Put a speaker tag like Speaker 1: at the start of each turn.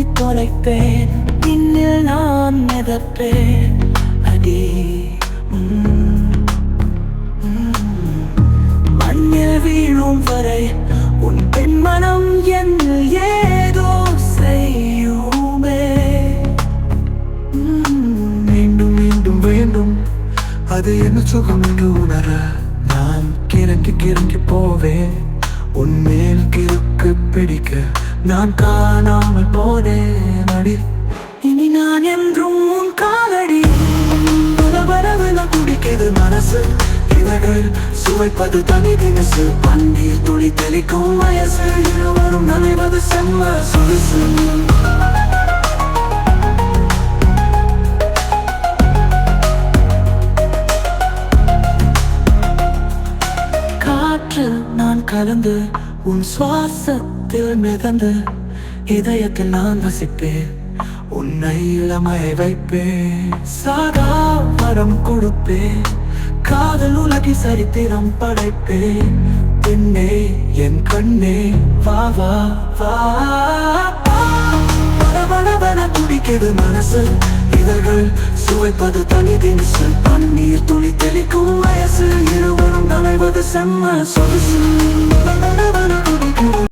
Speaker 1: உன்னை தொலைப்பேன் இன்னில் நான் மிதப்பேன். அடி மண்ணில் வீழும் வரை உன் பெண்மனம் என்னில் ஏதோ செய்யுமே. மீண்டும் மீண்டும் வேண்டும் அது என்ன சுகம் என்று உணர நான் கிறங்கி கிறங்கி போவேன். நான் காணாமல் போனேன் அடி இனி நான் என்றும் உன் காலடி. பரபரவென குடிக்கிறது மனசு. இதழ் சுவைப்பது தனி தினசு. பன்னீர் துளி தெளிக்கும் வயசு. இருவரும் நனைவது செம்ம சொலுசு நான் கலந்து உன் சுவாசத்தில் மிதந்து இதயத்தில் நான் வசிப்பேன் உன்னை இளமை வைப்பேன். சாதா வரம் கொடுப்பேன். காதல் உலகி சரித்திரம் படைப்பேன். பெண்ணே என் கண்ணே வா வா வா. படபடவென துடிக்கிறது மனசு. இதழ்கள் சுவைப்பது தனி தினசு. பன்னீர் துளி தெளிக்கும் வயசு இருவரும் நனைவது செம்ம சொலுசு படபடவென துடிக்குது